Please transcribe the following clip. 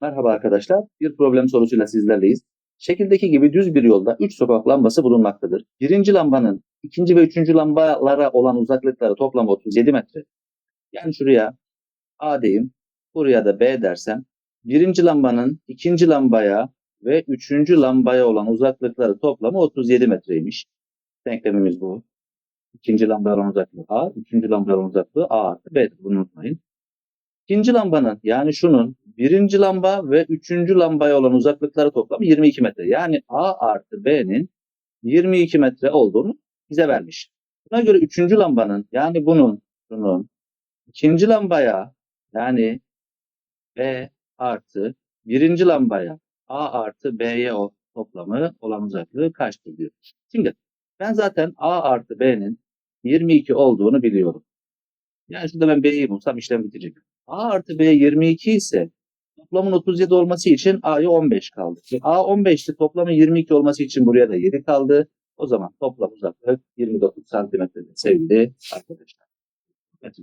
Merhaba arkadaşlar. Bir problem sorusuyla sizlerleyiz. Şekildeki gibi düz bir yolda 3 sokak lambası bulunmaktadır. Birinci lambanın ikinci ve üçüncü lambalara olan uzaklıkları toplam 37 metre. Yani şuraya A diyeyim, buraya da B dersem, birinci lambanın ikinci lambaya ve üçüncü lambaya olan uzaklıkları toplamı 37 metreymiş. Denklemimiz bu. İkinci lambaya uzaklığı A, üçüncü lambaya uzaklığı A artı B'dir. Bunu unutmayın. İkinci lambanın yani şunun birinci lamba ve üçüncü lambaya olan uzaklıkları toplamı 22 metre. Yani A artı B'nin 22 metre olduğunu bize vermiş. Buna göre üçüncü lambanın yani bunun bunun ikinci lambaya yani B artı birinci lambaya A artı B'ye o toplamı olan uzaklığı kaçtır diyor. Şimdi ben zaten A artı B'nin 22 olduğunu biliyorum. Yani şurada ben B'yi bulsam işlem bitecek. A artı B 22 ise toplamın 37 olması için A'ya 15 kaldı. A 15'ti toplamın 22 olması için buraya da 7 kaldı. O zaman toplam uzaklık 29 santimetre sevgili arkadaşlar. Evet.